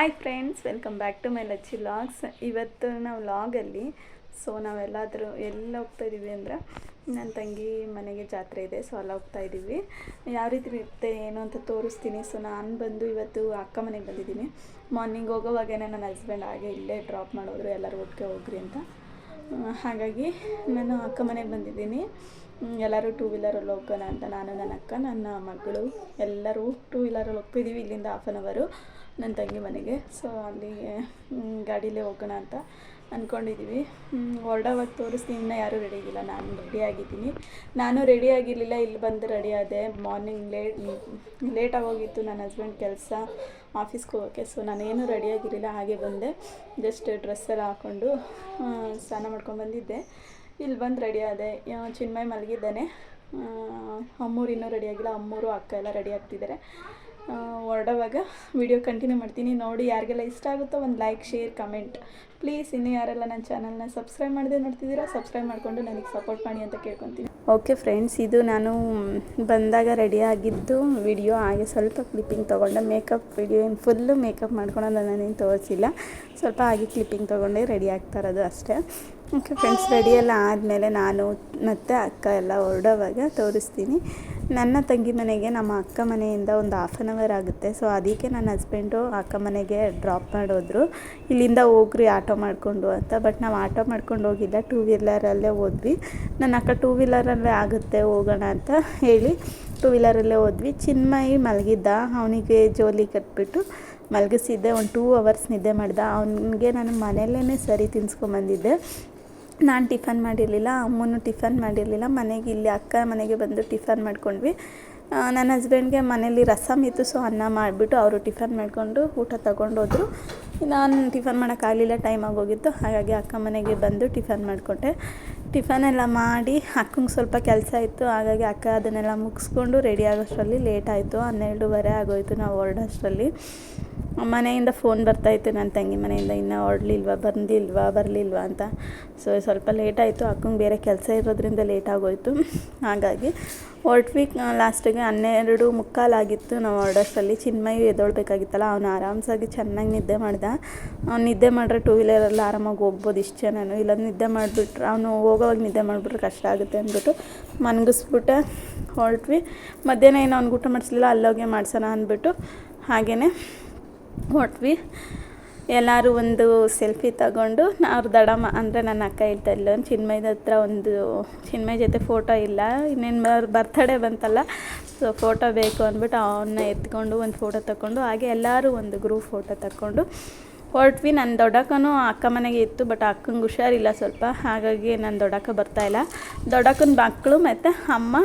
Hi friends welcome back to my Lachchi logs ಇವತ್ತು ನಾವು ಲಾಗಲ್ಲಿ so ನಾವೆಲ್ಲಾದರೂ ಎಲ್ಲ ಹೋಗ್ತಾ ಇದ್ದೀವಿ ಅಂದರೆ ನನ್ನ ತಂಗಿ ಮನೆಗೆ ಜಾತ್ರೆ ಇದೆ ಸೊ ಅಲ್ಲಿ ಹೋಗ್ತಾ ಇದ್ದೀವಿ ಯಾವ ರೀತಿ ಇರುತ್ತೆ, ಏನು ಅಂತ ತೋರಿಸ್ತೀನಿ. ಸೊ ನಾನು ಬಂದು ಇವತ್ತು ಅಕ್ಕ ಮನೆಗೆ ಬಂದಿದ್ದೀನಿ. ಮಾರ್ನಿಂಗ್ ಹೋಗೋವಾಗೇ ನನ್ನ ಹಸ್ಬೆಂಡ್ ಹಾಗೆ ಇಲ್ಲೇ ಡ್ರಾಪ್ ಮಾಡೋದ್ರು ಎಲ್ಲರೂ ಒಟ್ಟಿಗೆ ಹೋಗ್ರಿ ಅಂತ. ಹಾಗಾಗಿ ನಾನು ಅಕ್ಕ ಮನೆಗೆ ಬಂದಿದ್ದೀನಿ. ಎಲ್ಲರೂ ಟೂ ವೀಲರಲ್ಲಿ ಹೋಗೋಣ ಅಂತ. ನಾನು, ನನ್ನ ಅಕ್ಕ, ನನ್ನ ಮಗಳು, ಎಲ್ಲರೂ ಟೂ ವೀಲರಲ್ಲಿ ಹೋಗ್ತಿದ್ದೀವಿ ಇಲ್ಲಿಂದ ಹಾಫ್ ಆನ್ ಅವರು ನನ್ನ ತಂಗಿ ಮನೆಗೆ. ಸೊ ಅಲ್ಲಿಗೆ ಹ್ಮ್, ಗಾಡೀಲೇ ಹೋಗೋಣ ಅಂತ ಅಂದ್ಕೊಂಡಿದ್ದೀವಿ ಹೊರಡೋವಾಗ ತೋರಿಸ್ತೀನಿ. ಇನ್ನೂ ಯಾರೂ ರೆಡಿ ಆಗಿಲ್ಲ. ನಾನು ರೆಡಿ ಆಗಿದ್ದೀನಿ. ನಾನು ರೆಡಿ ಆಗಿರಲಿಲ್ಲ. ಇಲ್ಲಿ ಬಂದು ರೆಡಿ ಆದೆ. ಮಾರ್ನಿಂಗ್ ಲೇಟ್ ಲೇಟಾಗಿ ಹೋಗಿತ್ತು ನನ್ನ ಹಸ್ಬೆಂಡ್ ಕೆಲಸ ಆಫೀಸ್ಗೆ ಹೋಗೋಕ್ಕೆ ಸೊ ನಾನೇನು ರೆಡಿಯಾಗಿರಲಿಲ್ಲ ಹಾಗೆ ಬಂದೆ. ಜಸ್ಟ್ ಡ್ರೆಸ್ ಎಲ್ಲ ಹಾಕ್ಕೊಂಡು ಸ್ನಾನ ಮಾಡ್ಕೊಂಡು ಬಂದಿದ್ದೆ. ಇಲ್ಲಿ ಬಂದು ರೆಡಿ ಆದೆ. ಚಿನ್ಮಯ್ ಮಲಗಿದ್ದಾನೆ. ಅಮ್ಮೂರು ಇನ್ನೂ ರೆಡಿ ಆಗಿಲ್ಲ. ಅಮ್ಮೂರು ಅಕ್ಕ ಎಲ್ಲ ರೆಡಿ ಆಗ್ತಿದ್ದಾರೆ. ಹೊರಡೋವಾಗ ವಿಡಿಯೋ ಕಂಟಿನ್ಯೂ ಮಾಡ್ತೀನಿ. ನೋಡಿ ಯಾರಿಗೆಲ್ಲ ಇಷ್ಟ ಆಗುತ್ತೋ ಒಂದು ಲೈಕ್ ಶೇರ್ ಕಮೆಂಟ್ ಪ್ಲೀಸ್ ಇನ್ನೂ ಯಾರೆಲ್ಲ ನನ್ನ ಚಾನಲ್ನ ಸಬ್ಸ್ಕ್ರೈಬ್ ಮಾಡದೆ ನೋಡ್ತಿದ್ದೀರಾ ಸಬ್ಸ್ಕ್ರೈಬ್ ಮಾಡಿಕೊಂಡು ನನಗೆ ಸಪೋರ್ಟ್ ಮಾಡಿ ಅಂತ ಕೇಳ್ಕೊತೀನಿ. ಓಕೆ ಫ್ರೆಂಡ್ಸ್ ಇದು ನಾನು ಬಂದಾಗ ರೆಡಿ ಆಗಿದ್ದು ವಿಡಿಯೋ ಹಾಗೆ ಸ್ವಲ್ಪ ಕ್ಲಿಪ್ಪಿಂಗ್ ತೊಗೊಂಡೆ ಮೇಕಪ್ ವಿಡಿಯೋ ಏನು ಫುಲ್ಲು ಮೇಕಪ್ ಮಾಡ್ಕೊಳೋದು ನಾನೇನು ತೋರಿಸಿಲ್ಲ. ಸ್ವಲ್ಪ ಹಾಗೆ ಕ್ಲಿಪ್ಪಿಂಗ್ ತೊಗೊಂಡೆ ರೆಡಿ ಆಗ್ತಾ ಇರೋದು ಅಷ್ಟೇ. ಓಕೆ ಫ್ರೆಂಡ್ಸ್ ರೆಡಿ ಎಲ್ಲ ಆದಮೇಲೆ ನಾನು ಮತ್ತು ಅಕ್ಕ ಎಲ್ಲ ಹೊರಡೋವಾಗ ತೋರಿಸ್ತೀನಿ. ನನ್ನ ತಂಗಿ ಮನೆಗೆ ನಮ್ಮ ಅಕ್ಕ ಮನೆಯಿಂದ ಒಂದು ಹಾಫ್ ಆನ್ ಅವರ್ ಆಗುತ್ತೆ. ಸೊ ಅದಕ್ಕೆ ನನ್ನ ಹಸ್ಬೆಂಡು ಅಕ್ಕ ಮನೆಗೆ ಡ್ರಾಪ್ ಮಾಡೋದ್ರು. ಇಲ್ಲಿಂದ ಹೋಗ್ರಿ, ಆಟೋ ಮಾಡಿಕೊಂಡು ಅಂತ. ಬಟ್ ನಾವು ಆಟೋ ಮಾಡ್ಕೊಂಡು ಹೋಗಿಲ್ಲ ಟೂ ವೀಲರಲ್ಲೇ ಹೋದ್ವಿ. ನನ್ನ ಅಕ್ಕ ಟೂ ವೀಲರಲ್ಲೇ ಆಗುತ್ತೆ, ಹೋಗೋಣ ಅಂತ ಹೇಳಿ ಟೂ ವೀಲರಲ್ಲೇ ಹೋದ್ವಿ. ಚಿನ್ಮಯಿ ಮಲಗಿದ್ದ. ಅವನಿಗೆ ಜೋಲಿ ಕಟ್ಬಿಟ್ಟು ಮಲಗಿಸಿದ್ದೆ. ಒಂದು ಟೂ ಅವರ್ಸ್ ನಿದ್ದೆ ಮಾಡಿದ. ಅವನಿಗೆ ನಾನು ಮನೆಯಲ್ಲೇ ಸರಿ ತಿನ್ಸ್ಕೊಂಬಂದಿದ್ದೆ. ನಾನು ಟಿಫನ್ ಮಾಡಿರಲಿಲ್ಲ, ಅಮ್ಮನೂ ಟಿಫನ್ ಮಾಡಿರಲಿಲ್ಲ, ಮನೆಗೆ ಇಲ್ಲಿ ಅಕ್ಕ ಮನೆಗೆ ಬಂದು ಟಿಫನ್ ಮಾಡ್ಕೊಂಡ್ವಿ. ನನ್ನ ಹಸ್ಬೆಂಡ್ಗೆ ಮನೇಲಿ ರಸಮ್ ಇತ್ತು, ಸೊ ಅನ್ನ ಮಾಡಿಬಿಟ್ಟು ಅವರು ಟಿಫನ್ ಮಾಡಿಕೊಂಡು ಊಟ ತಗೊಂಡೋದ್ರು. ನಾನು ಟಿಫನ್ ಮಾಡೋಕ್ಕಾಗಲಿಲ್ಲ ಟೈಮ್ ಆಗೋಗಿತ್ತು, ಹಾಗಾಗಿ ಅಕ್ಕ ಮನೆಗೆ ಬಂದು ಟಿಫನ್ ಮಾಡಿಕೊಟ್ಟೆ ಟಿಫನ್ ಎಲ್ಲ ಮಾಡಿ, ಅಕ್ಕಂಗೆ ಸ್ವಲ್ಪ ಕೆಲಸ ಇತ್ತು, ಹಾಗಾಗಿ ಅಕ್ಕ ಅದನ್ನೆಲ್ಲ ಮುಗಿಸ್ಕೊಂಡು ರೆಡಿ ಆಗೋಷ್ಟರಲ್ಲಿ ಲೇಟ್ ಆಯಿತು, ಹನ್ನೆರಡೂವರೆ ಆಗೋಯಿತು ನಾವು ಹೊರಡೋಷ್ಟರಲ್ಲಿ. ಮನೆಯಿಂದ ಫೋನ್ ಬರ್ತಾಯಿತ್ತು ನನ್ನ ತಂಗಿ ಮನೆಯಿಂದ, ಇನ್ನೂ ಹೊರಡ್ಲಿಲ್ವಾ, ಬಂದಿಲ್ವಾ, ಬರಲಿಲ್ವಾ ಅಂತ. ಸೊ ಸ್ವಲ್ಪ ಲೇಟ್ ಆಯಿತು, ಅಕ್ಕಂಗೆ ಬೇರೆ ಕೆಲಸ ಇರೋದ್ರಿಂದ ಲೇಟ್ ಆಗೋಯಿತು. ಹಾಗಾಗಿ ಹೊರಟ್ವಿ ಲಾಸ್ಟಿಗೆ ಹನ್ನೆರಡು ಮುಕ್ಕಾಲಾಗಿತ್ತು ನಾವು ಹೊರಡೋಷ್ಟರಲ್ಲಿ ಚಿನ್ಮಯು ಎದ್ದೊಳ್ಬೇಕಾಗಿತ್ತಲ್ಲ, ಅವನು ಆರಾಮ್ಸಾಗಿ ಚೆನ್ನಾಗಿ ನಿದ್ದೆ ಮಾಡ್ದ. ಅವ್ನು ನಿದ್ದೆ ಮಾಡಿದ್ರೆ ಟೂ ವೀಲರಲ್ಲಿ ಆರಾಮಾಗಿ ಹೋಗ್ಬೋದು ಇಷ್ಟು ಜನನು. ಇಲ್ಲ ನಿದ್ದೆ ಮಾಡಿಬಿಟ್ರೆ, ಅವನು ಹೋಗೋವಾಗ ನಿದ್ದೆ ಮಾಡಿಬಿಟ್ರೆ ಕಷ್ಟ ಆಗುತ್ತೆ ಅಂದ್ಬಿಟ್ಟು ಮನ್ಗಿಸ್ಬಿಟ್ಟೆ ಹೊರಟ್ವಿ ಮಧ್ಯಾಹ್ನ ಏನು ಅವ್ನಿಗೆ ಊಟ ಮಾಡಿಸ್ಲಿಲ್ಲ, ಅಲ್ಲೋಗೆ ಮಾಡ್ಸೋಣ ಅಂದ್ಬಿಟ್ಟು ಹಾಗೆಯೇ ಹೊರಟ್ವಿ ಎಲ್ಲರೂ ಒಂದು ಸೆಲ್ಫಿ ತಗೊಂಡು ಅವ್ರ ದಡಮ್ಮ ಅಂದರೆ ನನ್ನ ಅಕ್ಕ ಹೇಳ್ತಾ ಇಲ್ಲ ಚಿನ್ಮಯದ ಹತ್ರ ಒಂದು ಚಿನ್ಮಯ್ ಜೊತೆ ಫೋಟೋ ಇಲ್ಲ. ಇನ್ನೇನು ಬರ್ತಡೇ ಬಂತಲ್ಲ ಸೊ ಫೋಟೋ ಬೇಕು ಅಂದ್ಬಿಟ್ಟು ಅವನ್ನ ಎತ್ಕೊಂಡು ಒಂದು ಫೋಟೋ ತಗೊಂಡು, ಹಾಗೆ ಎಲ್ಲರೂ ಒಂದು ಗ್ರೂಪ್ ಫೋಟೋ ತಗೊಂಡು ಹೊರಟ್ವಿ ನನ್ನ ದೊಡ್ಡಕ್ಕನೂ ಅಕ್ಕ ಮನೆಗೆ ಇತ್ತು ಬಟ್ ಅಕ್ಕಂಗೆ ಹುಷಾರಿಲ್ಲ ಸ್ವಲ್ಪ. ಹಾಗಾಗಿ ನನ್ನ ದೊಡ್ಡಕ್ಕ ಬರ್ತಾಯಿಲ್ಲ ದೊಡ್ಡಕ್ಕನ ಮಕ್ಕಳು ಮತ್ತು ಅಮ್ಮ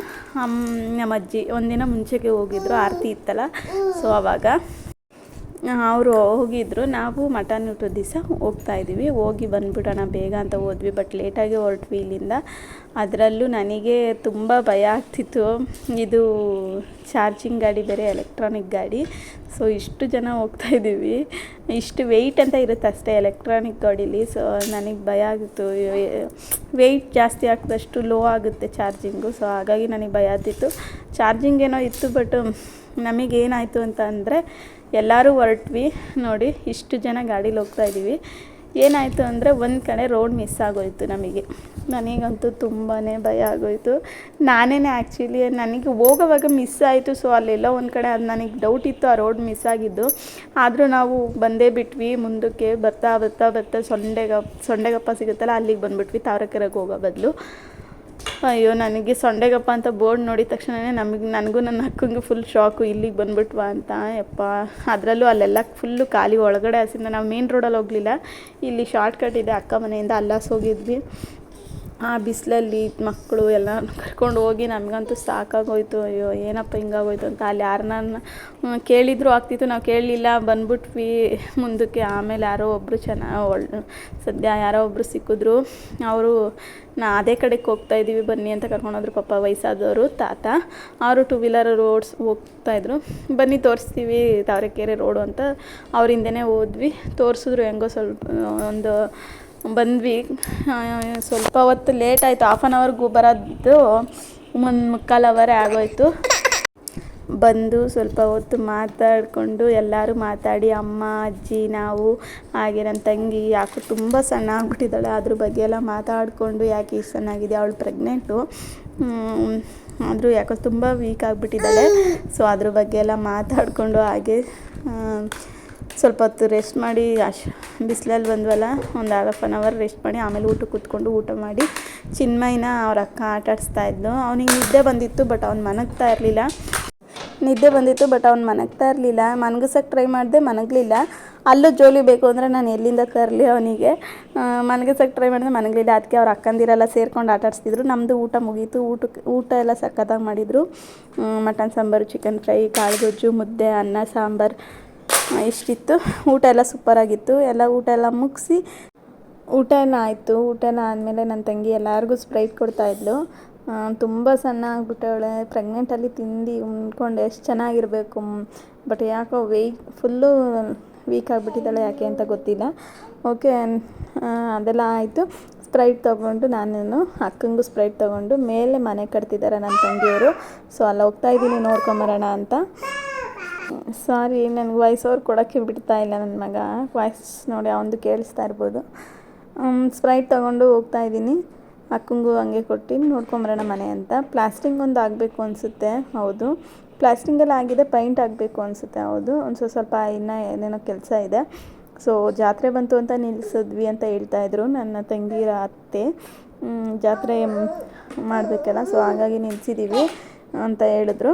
ಅಮ್ಮ ನಮ್ಮ ಅಜ್ಜಿ. ಒಂದಿನ ಮುಂಚೆಗೆ ಹೋಗಿದ್ರು, ಆರತಿ ಇತ್ತಲ್ಲ ಸೊ ಅವಾಗ ಅವರು ಹೋಗಿದ್ರು. ನಾವು ಮಟನ್ ಊಟದ ದಿವಸ ಹೋಗ್ತಾ ಇದ್ದೀವಿ. ಹೋಗಿ ಬಂದ್ಬಿಡೋಣ, ಬೇಗ ಅಂತ ಹೋದ್ವಿ. ಬಟ್ ಲೇಟಾಗಿ ಹೊರಟ್ವಿ ಇಲ್ಲಿಂದ. ಅದರಲ್ಲೂ ನನಗೆ ತುಂಬ ಭಯ ಆಗ್ತಿತ್ತು. ಇದು ಚಾರ್ಜಿಂಗ್ ಗಾಡಿ, ಬೇರೆ ಎಲೆಕ್ಟ್ರಾನಿಕ್ ಗಾಡಿ. ಸೊ ಇಷ್ಟು ಜನ ಹೋಗ್ತಾ ಇದ್ದೀವಿ. ಇಷ್ಟು ವೆಯ್ಟ್ ಅಂತ ಇರುತ್ತೆ ಅಷ್ಟೇ ಎಲೆಕ್ಟ್ರಾನಿಕ್ ಗಾಡೀಲಿ. ಸೊ ನನಗೆ ಭಯ ಆಗಿತ್ತು ವೆಯ್ಟ್ ಜಾಸ್ತಿ ಆಗ್ತದಷ್ಟು ಲೋ ಆಗುತ್ತೆ ಚಾರ್ಜಿಂಗು ಸೊ ಹಾಗಾಗಿ ನನಗೆ ಭಯ ಆಗ್ತಿತ್ತು. ಚಾರ್ಜಿಂಗ್ ಏನೋ ಇತ್ತು ಬಟ್ ನಮಗೇನಾಯಿತು ಅಂತ ಅಂದರೆ ಎಲ್ಲರೂ ಹೊರಟ್ವಿ ನೋಡಿ, ಇಷ್ಟು ಜನ ಗಾಡೀಲಿ ಹೋಗ್ತಾ ಇದ್ದೀವಿ ಏನಾಯಿತು ಅಂದರೆ ಒಂದು ಕಡೆ ರೋಡ್ ಮಿಸ್ ಆಗೋಯ್ತು ನಮಗೆ. ನನಗಂತೂ ತುಂಬಾ ಭಯ ಆಗೋಯ್ತು. ನಾನೇ ಆ್ಯಕ್ಚುಲಿ ನನಗೆ ಹೋಗೋವಾಗ ಮಿಸ್ ಆಯಿತು ಸೊ ಅಲ್ಲೆಲ್ಲ ಒಂದು ಕಡೆ ಅದು ನನಗೆ ಡೌಟ್ ಇತ್ತು, ಆ ರೋಡ್ ಮಿಸ್ ಆಗಿದ್ದು. ಆದರೂ ನಾವು ಬಂದೇ ಬಿಟ್ವಿ, ಮುಂದಕ್ಕೆ ಬರ್ತಾ ಬರ್ತಾ ಬರ್ತಾ, ಸೊಂಡೆಗ, ಸೊಂಡೆಗಪ್ಪ ಸಿಗುತ್ತಲ್ಲ, ಅಲ್ಲಿಗೆ ಬಂದುಬಿಟ್ವಿ ತಾವರೆಕೆರೆಗೆ ಹೋಗೋ ಬದಲು. ಅಯ್ಯೋ, ನನಗೆ ಸೊಂಡೆಗಪ್ಪ ಅಂತ ಬೋರ್ಡ್ ನೋಡಿದ ತಕ್ಷಣವೇ ನಮಗೆ, ನನಗೂ ನನ್ನ ಅಕ್ಕಂಗೆ ಫುಲ್ ಶಾಕು ಇಲ್ಲಿಗೆ ಬಂದ್ಬಿಟ್ವಾ ಅಂತ, ಯಪ್ಪ. ಅದರಲ್ಲೂ ಅಲ್ಲೆಲ್ಲ ಫುಲ್ಲು ಖಾಲಿ ಒಳಗಡೆ ಹಸಿಂದ ನಾವು ಮೇನ್ ರೋಡಲ್ಲಿ ಹೋಗಲಿಲ್ಲ. ಇಲ್ಲಿ ಶಾರ್ಟ್ ಕಟ್ ಇದೆ, ಅಕ್ಕ ಮನೆಯಿಂದ ಅಲ್ಲಾಸ್ ಹೋಗಿದ್ವಿ. ಆ ಬಿಸಿಲಲ್ಲಿ ಮಕ್ಕಳು ಎಲ್ಲ ಕರ್ಕೊಂಡು ಹೋಗಿ ನಮಗಂತೂ ಸಾಕಾಗೋಯ್ತು. ಅಯ್ಯೋ, ಏನಪ್ಪ ಹಿಂಗಾಗೋಯ್ತು ಅಂತ. ಅಲ್ಲಿ ಯಾರನ್ನ ಕೇಳಿದ್ರು ಆಗ್ತಿತ್ತು. ನಾವು ಕೇಳಲಿಲ್ಲ. ಬಂದ್ಬಿಟ್ವಿ ಮುಂದಕ್ಕೆ. ಆಮೇಲೆ ಯಾರೋ ಒಬ್ಬರು ಚೆನ್ನಾಗಿ ಒಳ್ಳೆ ಸದ್ಯ ಯಾರೋ ಒಬ್ಬರು ಸಿಕ್ಕಿದ್ರು. ಅವರು, ನಾ ಅದೇ ಕಡೆಗೆ ಹೋಗ್ತಾ ಇದ್ದೀವಿ ಬನ್ನಿ ಅಂತ ಕರ್ಕೊಂಡೋದ್ರು ಪಾಪ ವಯಸ್ಸಾದವರು, ತಾತ. ಅವರು ಟೂ ವೀಲರ್ ರೋಡ್ಸ್ ಹೋಗ್ತಾಯಿದ್ರು ಬನ್ನಿ ತೋರಿಸ್ತೀವಿ ತಾವರೆಕೆರೆ ರೋಡು ಅಂತ. ಅವ್ರ ಹಿಂದೆನೇ ಹೋದ್ವಿ. ತೋರಿಸಿದ್ರು ಹೆಂಗೋ ಸ್ವಲ್ಪ, ಒಂದು ಬಂದ್ವಿ. ಸ್ವಲ್ಪ ಹೊತ್ತು ಲೇಟ್ ಆಯಿತು. ಹಾಫ್ ಆನ್ ಅವರ್ಗೂ ಬರೋದು ಒಂದು ಮುಕ್ಕಾಲು ಅವರೇ ಆಗೋಯ್ತು. ಬಂದು ಸ್ವಲ್ಪ ಹೊತ್ತು ಮಾತಾಡಿಕೊಂಡು ಎಲ್ಲರೂ ಮಾತಾಡಿ, ಅಮ್ಮ, ಅಜ್ಜಿ, ನಾವು, ಹಾಗೆ ನನ್ನ ತಂಗಿ, ಯಾಕೋ ತುಂಬ ಸಣ್ಣ ಆಗ್ಬಿಟ್ಟಿದ್ದಾಳೆ. ಅದ್ರ ಬಗ್ಗೆ ಎಲ್ಲ ಮಾತಾಡಿಕೊಂಡು ಯಾಕೆ ಇಷ್ಟು ಚೆನ್ನಾಗಿದೆ ಅವಳು ಪ್ರೆಗ್ನೆಂಟು ಆದರೂ ಯಾಕೋ ತುಂಬ ವೀಕ್ ಆಗಿಬಿಟ್ಟಿದ್ದಾಳೆ. ಸೊ ಅದ್ರ ಬಗ್ಗೆ ಎಲ್ಲ ಮಾತಾಡಿಕೊಂಡು ಹಾಗೆ ಸ್ವಲ್ಪ ಹೊತ್ತು ರೆಸ್ಟ್ ಮಾಡಿ, ಅಶ್, ಬಿಸಿಲಲ್ಲಿ ಬಂದ್ವಲ್ಲ, ಒಂದು ಹಾಫ್ ಆನ್ ಅವರ್ ರೆಸ್ಟ್ ಮಾಡಿ, ಆಮೇಲೆ ಊಟಕ್ಕೆ ಕೂತ್ಕೊಂಡು ಊಟ ಮಾಡಿ, ಚಿನ್ಮಯನ ಅವ್ರ ಅಕ್ಕ ಆಟ ಆಡಿಸ್ತಾ ಇದ್ಲು. ಅವನಿಗೆ ನಿದ್ದೆ ಬಂದಿತ್ತು ಬಟ್ ಅವ್ನು ಮನಗ್ತಾ ಇರಲಿಲ್ಲ. ನಿದ್ದೆ ಬಂದಿತ್ತು ಬಟ್ ಅವ್ನು ಮನಗ್ತಾ ಇರಲಿಲ್ಲ. ಮನಗಿಸೋಕೆ ಟ್ರೈ ಮಾಡಿದೆ, ಮನಗಲಿಲ್ಲ. ಅಲ್ಲೂ ಜೋಲಿ ಬೇಕು ಅಂದರೆ ನಾನು ಎಲ್ಲಿಂದ ತರಲಿ ಅವನಿಗೆ? ಮನಗಿಸೋಕೆ ಟ್ರೈ ಮಾಡಿದೆ ಮನಗಲಿಲ್ಲ. ಅದಕ್ಕೆ ಅವ್ರ ಅಕ್ಕಂದಿರೆಲ್ಲ ಸೇರ್ಕೊಂಡು ಆಟ ಆಡಿಸ್ತಿದ್ರು. ನಮ್ಮದು ಊಟ ಮುಗೀತು. ಊಟಕ್ಕೆ, ಊಟ ಎಲ್ಲ ಸಕ್ಕತ್ತಾಗಿ ಮಾಡಿದರು. ಮಟನ್ ಸಾಂಬಾರು ಚಿಕನ್ ಫ್ರೈ ಕಾಳು ಗೊಜ್ಜು, ಮುದ್ದೆ, ಅನ್ನ, ಸಾಂಬಾರು. ಇಷ್ಟಿತ್ತು. ಊಟ ಎಲ್ಲ ಸೂಪರಾಗಿತ್ತು ಎಲ್ಲ ಊಟ ಎಲ್ಲ ಮುಗಿಸಿ ಊಟ ಎಲ್ಲ ಆಯಿತು. ಊಟ ಎಲ್ಲ ಆದಮೇಲೆ ನನ್ನ ತಂಗಿ ಎಲ್ಲರಿಗೂ ಸ್ಪ್ರೈಟ್ ಕೊಡ್ತಾಯಿದ್ಲು ತುಂಬ ಸಣ್ಣ ಆಗ್ಬಿಟ್ಟವಳೆ. ಪ್ರೆಗ್ನೆಂಟಲ್ಲಿ ತಿಂದು ಉಂಡ್ಕೊಂಡು ಎಷ್ಟು ಚೆನ್ನಾಗಿರಬೇಕು. ಬಟ್ ಯಾಕೋ ವೆಯ್ಟ್ ಫುಲ್ಲು ವೀಕ್ ಆಗಿಬಿಟ್ಟಿದ್ದಾಳೆ ಯಾಕೆ ಅಂತ ಗೊತ್ತಿಲ್ಲ. ಓಕೆ ಅದೆಲ್ಲ ಆಯಿತು. ಸ್ಪ್ರೈಟ್ ತೊಗೊಂಡು ನಾನು ಅಕ್ಕಂಗೂ ಸ್ಪ್ರೈಟ್ ತೊಗೊಂಡು ಮೇಲೆ ಮನೆ ಕಟ್ತಿದ್ದಾರೆ ನನ್ನ ತಂಗಿಯವರು. ಸೊ ಅಲ್ಲಿ ಹೋಗ್ತಾ ಇದ್ದೀನಿ ನೋಡ್ಕೊಂಬರೋಣ ಅಂತ. ಸಾರಿ, ನನಗೆ ವಾಯ್ಸ್ ಓವರ್ ಕೊಡೋಕ್ಕೆ ಬಿಡ್ತಾ ಇಲ್ಲ ನನ್ನ ಮಗ. ವಾಯ್ಸ್ ನೋಡಿ ಅವನದು ಕೇಳಿಸ್ತಾ ಇರ್ಬೋದು. ಸ್ಪ್ರೈಟ್ ತೊಗೊಂಡು ಹೋಗ್ತಾ ಇದ್ದೀನಿ. ಅಕ್ಕಂಗೂ ಹಂಗೆ ಕೊಟ್ಟು, ನೋಡ್ಕೊಂಬರೋಣ ಮನೆ ಅಂತ. ಪ್ಲಾಸ್ಟಿಂಗ್ ಒಂದು ಆಗಬೇಕು ಅನಿಸುತ್ತೆ, ಹೌದು. ಪ್ಲಾಸ್ಟಿಂಗೆಲ್ಲ ಆಗಿದೆ ಪೈಂಟ್ ಆಗಬೇಕು ಅನಿಸುತ್ತೆ, ಹೌದು. ಒಂದು ಸ್ವಲ್ಪ ಸ್ವಲ್ಪ ಇನ್ನೂ ಏನೇನೋ ಕೆಲಸ ಇದೆ. ಸೊ ಜಾತ್ರೆ ಬಂತು ಅಂತ ನಿಲ್ಲಿಸಿದ್ವಿ ಅಂತ ಹೇಳ್ತಾ ಇದ್ರು ನನ್ನ ತಂಗಿರ ಅತ್ತೆ. ಜಾತ್ರೆ ಮಾಡಬೇಕಲ್ಲ ಸೊ ಹಾಗಾಗಿ ನಿಲ್ಲಿಸಿದ್ದೀವಿ ಅಂತ ಹೇಳಿದ್ರು.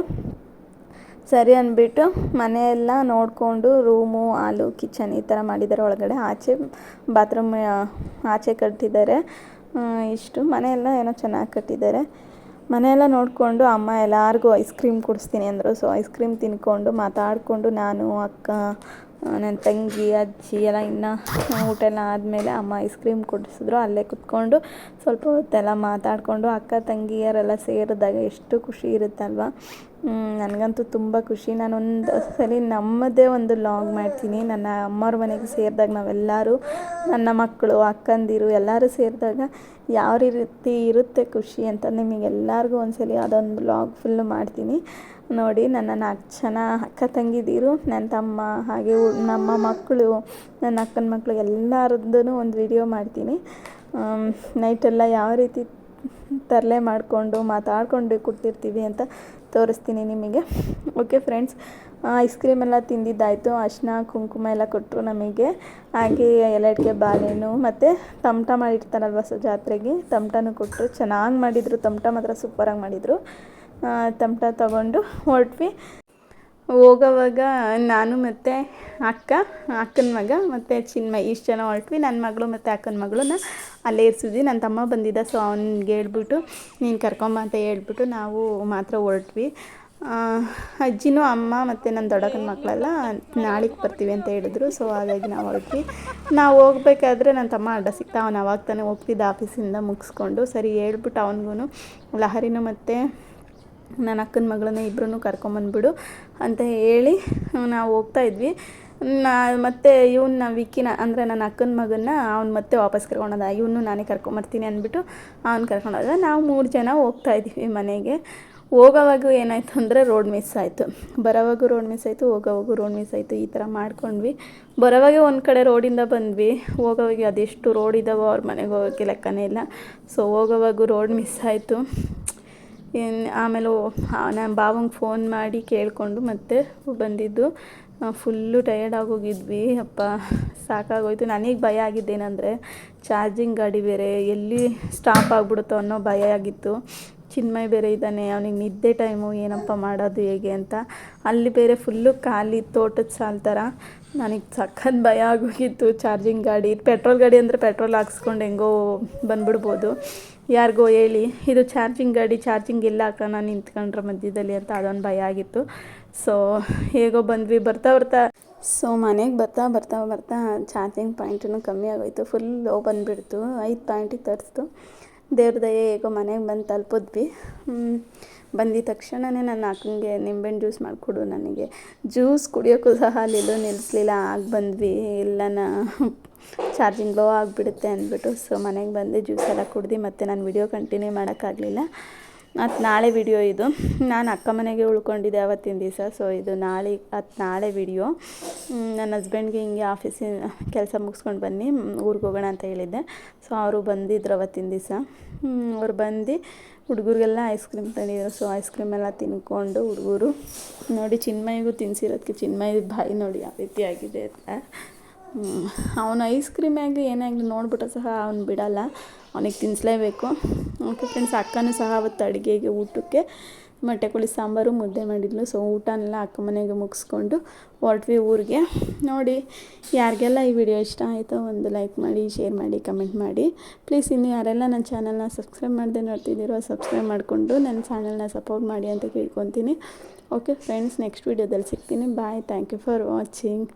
ಸರಿ ಅಂದ್ಬಿಟ್ಟು ಮನೆಯೆಲ್ಲ ನೋಡಿಕೊಂಡು ರೂಮು, ಹಾಲು, ಕಿಚನ್ ಈ ಥರ ಮಾಡಿದ್ದಾರೆ. ಒಳಗಡೆ ಆಚೆ ಬಾತ್ರೂಮ್ ಆಚೆ ಕಟ್ಟಿದ್ದಾರೆ. ಇಷ್ಟು. ಮನೆಯೆಲ್ಲ ಏನೋ ಚೆನ್ನಾಗಿ ಕಟ್ಟಿದ್ದಾರೆ. ಮನೆಯೆಲ್ಲ ನೋಡಿಕೊಂಡು ಅಮ್ಮ ಎಲ್ಲರಿಗೂ ಐಸ್ ಕ್ರೀಮ್ ಕೊಡಿಸ್ತೀನಿ ಅಂದರು. ಸೊ ಐಸ್ ಕ್ರೀಮ್ ತಿನ್ಕೊಂಡು ಮಾತಾಡಿಕೊಂಡು ನಾನು, ಅಕ್ಕ ನನ್ನ ತಂಗಿ, ಅಜ್ಜಿ ಎಲ್ಲ ಇನ್ನೂ ಊಟ ಎಲ್ಲ ಆದಮೇಲೆ ಅಮ್ಮ ಐಸ್ ಕ್ರೀಮ್ ಕೊಡಿಸಿದ್ರು. ಅಲ್ಲೇ ಕುತ್ಕೊಂಡು ಸ್ವಲ್ಪ ಹೊತ್ತೆಲ್ಲ ಮಾತಾಡಿಕೊಂಡು ಅಕ್ಕ, ತಂಗಿಯರೆಲ್ಲ ಸೇರಿದಾಗ ಎಷ್ಟು ಖುಷಿ ಇರುತ್ತಲ್ವ? ನನಗಂತೂ ತುಂಬ ಖುಷಿ. ನಾನೊಂದು ಸಲ ನಮ್ಮದೇ ಒಂದು ಲಾಗ್ ಮಾಡ್ತೀನಿ. ನನ್ನ ಅಮ್ಮವ್ರ ಮನೆಗೆ ಸೇರಿದಾಗ ನಾವೆಲ್ಲರೂ ನನ್ನ ಮಕ್ಕಳು, ಅಕ್ಕಂದಿರು ಎಲ್ಲರೂ ಸೇರಿದಾಗ ಯಾವ ರೀತಿ ಇರುತ್ತೆ ಖುಷಿ ಅಂತ ನಿಮಗೆಲ್ಲರಿಗೂ ಒಂದ್ಸಲ ಅದೊಂದು ಲಾಗ್ ಫುಲ್ಲು ಮಾಡ್ತೀನಿ. ನೋಡಿ ನನ್ನ ನಾಲ್ಕು ಜನ ಅಕ್ಕ ತಂಗಿದ್ದೀರು ನನ್ನ ತಮ್ಮ ಹಾಗೆ ನಮ್ಮ ಮಕ್ಕಳು, ನನ್ನ ಅಕ್ಕನ ಮಕ್ಕಳು ಎಲ್ಲರದ್ದೂ ಒಂದು ವಿಡಿಯೋ ಮಾಡ್ತೀನಿ. ನೈಟೆಲ್ಲ ಯಾವ ರೀತಿ ತರಲೆ ಮಾಡಿಕೊಂಡು ಮಾತಾಡ್ಕೊಂಡು ಕೂತಿರ್ತೀವಿ ಅಂತ ತೋರಿಸ್ತೀನಿ ನಿಮಗೆ. ಓಕೆ ಫ್ರೆಂಡ್ಸ್ ಐಸ್ ಕ್ರೀಮ್ ಎಲ್ಲ ತಿಂದಿದ್ದಾಯಿತು. ಅರಿಶಿನ, ಕುಂಕುಮ ಎಲ್ಲ ಕೊಟ್ಟರು ನಮಗೆ. ಹಾಗೆ ಎಲ್ಲಡಿಕೆ ಬಾಳೆಹಣ್ಣು ಮತ್ತು ತಮಟ ಮಾಡಿರ್ತಾರಲ್ವ ಸೊ, ಜಾತ್ರೆಗೆ. ತಮಟನೂ ಕೊಟ್ಟರು ಚೆನ್ನಾಗಿ ಮಾಡಿದರು. ತಮಟ ಮಾತ್ರ ಸೂಪರಾಗಿ ಮಾಡಿದರು. ತಮಟ ತಗೊಂಡು ಹೊರಟ್ವಿ. ಹೋಗೋವಾಗ ನಾನು ಮತ್ತು ಅಕ್ಕ, ಅಕ್ಕನ ಮಗ ಮತ್ತು ಚಿನ್ಮಯ್, ಇಷ್ಟು ಜನ ಹೊರಟ್ವಿ. ನನ್ನ ಮಗಳು ಮತ್ತು ಅಕ್ಕನ ಮಗಳನ್ನ ಅಲ್ಲೇ ಇರಿಸಿದ್ವಿ. ನನ್ನ ತಮ್ಮ ಬಂದಿದ್ದ ಸೊ ಅವನಿಗೆ ಹೇಳ್ಬಿಟ್ಟು, ನೀನು ಕರ್ಕೊಂಬ ಅಂತ ಹೇಳ್ಬಿಟ್ಟು ನಾವು ಮಾತ್ರ ಹೊರಟ್ವಿ. ಅಜ್ಜಿನೂ ಅಮ್ಮ ಮತ್ತು ನನ್ನ ದೊಡ್ಡಕ್ಕನ ಮಕ್ಕಳೆಲ್ಲ ನಾಳೆಗೆ ಬರ್ತೀವಿ ಅಂತ ಹೇಳಿದ್ರು. ಸೊ ಹಾಗಾಗಿ ನಾವು ಹೊರಟ್ವಿ. ನಾವು ಹೋಗ್ಬೇಕಾದ್ರೆ ನನ್ನ ತಮ್ಮ ಅಡ್ಡ ಸಿಕ್ತ. ಅವನು ಅವಾಗ ತಾನೇ ಹೋಗ್ತಿದ್ದ ಆಫೀಸಿಂದ ಮುಗಿಸ್ಕೊಂಡು. ಸರಿ ಹೇಳ್ಬಿಟ್ಟು ಅವನಿಗೂ ಲಹರಿನೂ ಮತ್ತು ನನ್ನ ಅಕ್ಕನ ಮಗಳನ್ನ ಇಬ್ಬರೂ ಕರ್ಕೊಂಬಂದ್ಬಿಡು ಅಂತ ಹೇಳಿ ನಾವು ಹೋಗ್ತಾ ಇದ್ವಿ. ನಾ ಮತ್ತು ಇವನ್ನ ವಿಕ್ಕಿನ ಅಂದರೆ ನನ್ನ ಅಕ್ಕನ ಮಗನ್ನ ಅವ್ನು ಮತ್ತೆ ವಾಪಸ್ ಕರ್ಕೊಂಡೋದ ಇವನು ನಾನೇ ಕರ್ಕೊಂಬರ್ತೀನಿ ಅಂದ್ಬಿಟ್ಟು ಅವ್ನು ಕರ್ಕೊಂಡೋದ ನಾವು ಮೂರು ಜನ ಹೋಗ್ತಾ ಇದ್ವಿ ಮನೆಗೆ. ಹೋಗೋವಾಗ ಏನಾಯಿತು ಅಂದರೆ ರೋಡ್ ಮಿಸ್ ಆಯಿತು. ಬರೋವಾಗೂ ರೋಡ್ ಮಿಸ್ ಆಯಿತು, ಹೋಗೋವಾಗೂ ರೋಡ್ ಮಿಸ್ ಆಯಿತು. ಈ ಥರ ಮಾಡ್ಕೊಂಡ್ವಿ. ಬರೋವಾಗೆ ಒಂದು ಕಡೆ ರೋಡಿಂದ ಬಂದ್ವಿ. ಹೋಗೋವಾಗ ಅದೆಷ್ಟು ರೋಡ್ ಇದ್ದಾವೋ ಅವ್ರ ಮನೆಗೆ ಹೋಗೋಕ್ಕೆ ಲೆಕ್ಕನೇ ಇಲ್ಲ. ಸೊ ಹೋಗೋವಾಗೂ ರೋಡ್ ಮಿಸ್ ಆಯಿತು. ಆಮೇಲೆ ನಮ್ಮ ಬಾವಂಗೆ ಫೋನ್ ಮಾಡಿ ಕೇಳಿಕೊಂಡು ಮತ್ತೆ ಬಂದಿದ್ದು. ಫುಲ್ಲು ಟಯರ್ಡ್ ಆಗೋಗಿದ್ವಿ ಅಪ್ಪ, ಸಾಕಾಗೋಯ್ತು. ನನಗೆ ಭಯ ಆಗಿದ್ದೇನೆಂದರೆ ಚಾರ್ಜಿಂಗ್ ಗಾಡಿ ಬೇರೆ, ಎಲ್ಲಿ ಸ್ಟಾಪ್ ಆಗಿಬಿಡುತ್ತೋ ಅನ್ನೋ ಭಯ ಆಗಿತ್ತು. ಚಿನ್ಮಯ್ ಬೇರೆ ಇದ್ದಾನೆ, ಅವನಿಗೆ ನಿದ್ದೆ ಟೈಮು ಏನಪ್ಪ ಮಾಡೋದು ಹೇಗೆ ಅಂತ. ಅಲ್ಲಿ ಬೇರೆ ಫುಲ್ಲು ಖಾಲಿ ತೋಟದ ಸಾಲ್ ಥರ ನನಗೆ ಸಖತ್ ಭಯ ಆಗೋಗಿತ್ತು. ಚಾರ್ಜಿಂಗ್ ಗಾಡಿ ಪೆಟ್ರೋಲ್ ಗಾಡಿ ಅಂದರೆ ಪೆಟ್ರೋಲ್ ಹಾಕ್ಸ್ಕೊಂಡು ಹೆಂಗೋ ಬಂದ್ಬಿಡ್ಬೋದು. ಯಾರಿಗೋ ಹೇಳಿ, ಇದು ಚಾರ್ಜಿಂಗ್ ಗಾಡಿ, ಚಾರ್ಜಿಂಗ್ ಇಲ್ಲ ಹಾಕೋಣ ನಿಂತ್ಕೊಂಡ್ರೆ ಮಧ್ಯದಲ್ಲಿ ಅಂತ ಅದೊಂದು ಭಯ ಆಗಿತ್ತು. ಸೊ ಹೇಗೋ ಬಂದ್ವಿ, ಬರ್ತಾ ಬರ್ತಾ. ಸೊ ಮನೆಗೆ ಬರ್ತಾ ಬರ್ತಾ ಬರ್ತಾ ಚಾರ್ಜಿಂಗ್ ಪಾಯಿಂಟೂ ಕಮ್ಮಿ ಆಗೋಯ್ತು. ಫುಲ್ ಲೋ ಬಂದುಬಿಡ್ತು. ಐದು ಪಾಯಿಂಟಿಗೆ ತರಿಸ್ತು. ದೇವ್ರ ದಯೆ, ಹೇಗೋ ಮನೆಗೆ ಬಂದು ತಲುಪಿದ್ವಿ. ಬಂದಿದ ತಕ್ಷಣವೇ ನನ್ನ ಅಕ್ಕನಿಗೆ ನಿಂಬೆಹಣ್ಣು ಜ್ಯೂಸ್ ಮಾಡಿಕೊಡು ನನಗೆ. ಜ್ಯೂಸ್ ಕುಡಿಯೋಕ್ಕೂ ಸಹ ಅಲ್ಲಿಲ್ಲೂ ನಿಲ್ಲಿಸ್ಲಿಲ್ಲ ಆಗ ಬಂದ್ವಿ ಎಲ್ಲನ. ಚಾರ್ಜಿಂಗ್ ಲೋ ಆಗಿಬಿಡುತ್ತೆ ಅಂದ್ಬಿಟ್ಟು ಸೊ ಮನೆಗೆ ಬಂದು ಜ್ಯೂಸ್ ಎಲ್ಲ ಕುಡ್ದು ಮತ್ತು ನಾನು ವಿಡಿಯೋ ಕಂಟಿನ್ಯೂ ಮಾಡೋಕ್ಕಾಗಲಿಲ್ಲ. ಮತ್ತು ನಾಳೆ ವಿಡಿಯೋ ಇದು. ನಾನು ಅಕ್ಕ ಮನೆಗೆ ಉಳ್ಕೊಂಡಿದ್ದೆ ಅವತ್ತಿನ ದಿವಸ. ಸೊ ಇದು ನಾಳೆ ಅದು ನಾಳೆ ವಿಡಿಯೋ. ನನ್ನ ಹಸ್ಬೆಂಡ್ಗೆ ಹಿಂಗೆ ಆಫೀಸಿನ ಕೆಲಸ ಮುಗಿಸ್ಕೊಂಡು ಬನ್ನಿ ಊರಿಗೆ ಹೋಗೋಣ ಅಂತ ಹೇಳಿದ್ದೆ. ಸೊ ಅವರು ಬಂದಿದ್ರು ಅವತ್ತಿನ ದಿವಸ. ಅವ್ರು ಬಂದು ಹುಡುಗರಿಗೆಲ್ಲ ಐಸ್ ಕ್ರೀಮ್ ತಂದಿದ್ರು. ಸೊ ಐಸ್ ಕ್ರೀಮ್ ಎಲ್ಲ ತಿನ್ಕೊಂಡು ಹುಡುಗರು ನೋಡಿ ಚಿನ್ಮಯಿಗೂ ತಿನ್ಸಿರೋದಕ್ಕೆ ಚಿನ್ಮಯಿ ಬಾಯಿ ನೋಡಿ ಯಾವ ರೀತಿ ಆಗಿದೆ ಅಂತ. ಅವನು ಐಸ್ ಕ್ರೀಮ್ ಆಗಲಿ ಏನೇ ಆಗಲಿ ನೋಡ್ಬಿಟ್ಟು ಸಹ ಅವ್ನು ಬಿಡಲ್ಲ. ಅವನಿಗೆ ತಿನ್ನಿಸ್ಲೇಬೇಕು ಓಕೆ ಫ್ರೆಂಡ್ಸ್ ಅಕ್ಕನೂ ಸಹ ಅವತ್ತು ಅಡುಗೆಗೆ ಊಟಕ್ಕೆ ಮೊಟ್ಟೆ ಕುಳಿ ಸಾಂಬಾರು ಮುದ್ದೆ ಮಾಡಿದ್ಲು. ಸೊ ಊಟನೆಲ್ಲ ಅಕ್ಕ ಮನೆಗೆ ಮುಗಿಸ್ಕೊಂಡು ಹೊರಟ್ವಿ ಊರಿಗೆ. ನೋಡಿ, ಯಾರಿಗೆಲ್ಲ ಈ ವಿಡಿಯೋ ಇಷ್ಟ ಆಯಿತೋ ಒಂದು ಲೈಕ್ ಮಾಡಿ ಶೇರ್ ಮಾಡಿ ಕಮೆಂಟ್ ಮಾಡಿ. ಪ್ಲೀಸ್ ಇನ್ನು ಯಾರೆಲ್ಲ ನನ್ನ ಚಾನಲ್ನ ಸಬ್ಸ್ಕ್ರೈಬ್ ಮಾಡದೆ ನೋಡ್ತಿದ್ದೀರೋ ಸಬ್ಸ್ಕ್ರೈಬ್ ಮಾಡಿಕೊಂಡು ನನ್ನ ಚಾನಲ್ನ ಸಪೋರ್ಟ್ ಮಾಡಿ ಅಂತ ಕೇಳ್ಕೊತೀನಿ. ಓಕೆ ಫ್ರೆಂಡ್ಸ್ ನೆಕ್ಸ್ಟ್ ವೀಡಿಯೋದಲ್ಲಿ ಸಿಗ್ತೀನಿ. Bye thank you for watching